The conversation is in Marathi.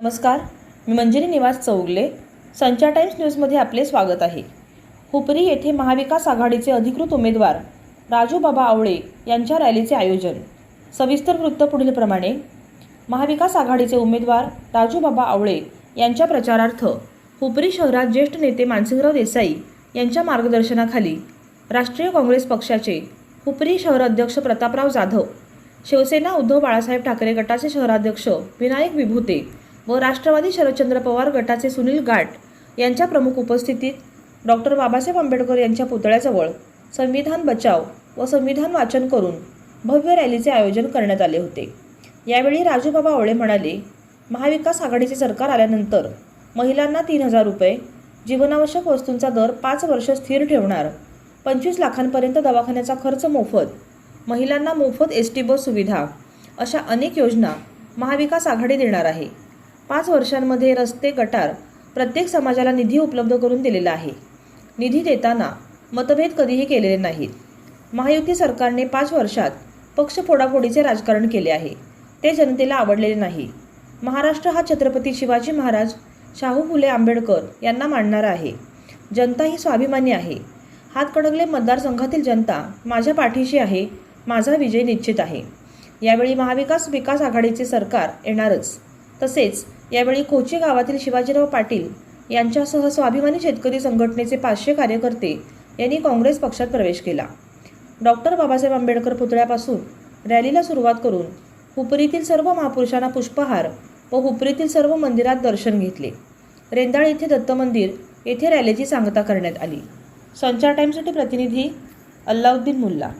नमस्कार मी मंजिरी निवास चौगले संचार टाइम्स न्यूजमध्ये आपले स्वागत आहे. हुपरी येथे महाविकास आघाडीचे अधिकृत उमेदवार राजू बाबा आवळे यांच्या रॅलीचे आयोजन. सविस्तर वृत्त पुढीलप्रमाणे महाविकास आघाडीचे उमेदवार राजू बाबा आवळे यांच्या प्रचारार्थ हुपरी शहरात ज्येष्ठ नेते मानसिंगराव देसाई यांच्या मार्गदर्शनाखाली राष्ट्रीय काँग्रेस पक्षाचे हुपरी शहर अध्यक्ष प्रतापराव जाधव शिवसेना उद्धव बाळासाहेब ठाकरे गटाचे शहराध्यक्ष विनायक विभूते व राष्ट्रवादी शरदचंद्र पवार गटाचे सुनील गाट यांच्या प्रमुख उपस्थितीत डॉक्टर बाबासाहेब आंबेडकर यांच्या पुतळ्याजवळ संविधान बचाव व संविधान वाचन करून भव्य रॅलीचे आयोजन करण्यात आले होते. यावेळी राजूबाबा आवळे म्हणाले महाविकास आघाडीचे सरकार आल्यानंतर महिलांना तीन हजार रुपये जीवनावश्यक वस्तूंचा दर पाच वर्ष स्थिर ठेवणार पंचवीस लाखांपर्यंत दवाखान्याचा खर्च मोफत महिलांना मोफत एस टी बस सुविधा अशा अनेक योजना महाविकास आघाडी देणार आहे. पाच वर्षांमध्ये रस्ते गटार प्रत्येक समाजाला निधी उपलब्ध करून दिलेला आहे. निधी देताना मतभेद कधीही केलेले नाहीत. महायुती सरकारने पाच वर्षात पक्ष फोडाफोडीचे राजकारण केले आहे. ते जनतेला आवडलेले नाही. महाराष्ट्र हा छत्रपती शिवाजी महाराज शाहू फुले आंबेडकर यांना मानणारा आहे. जनता ही स्वाभिमानी आहे. हातकडगले मतदारसंघातील जनता माझ्या पाठीशी आहे माझा विजय निश्चित आहे. यावेळी महाविकास विकास आघाडीचे सरकार येणारच. तसेच यावेळी कोची गावातील शिवाजीराव पाटील यांच्यासह स्वाभिमानी शेतकरी संघटनेचे पाचशे कार्यकर्ते यांनी काँग्रेस पक्षात प्रवेश केला. डॉक्टर बाबासाहेब आंबेडकर पुतळ्यापासून रॅलीला सुरुवात करून हुपरीतील सर्व महापुरुषांना पुष्पहार व हुपरीतील सर्व मंदिरात दर्शन घेतले. रेंदाळ येथे दत्त मंदिर येथे रॅलीची सांगता करण्यात आली. संचार टाईमसाठी प्रतिनिधी अल्लाउद्दीन मुल्ला.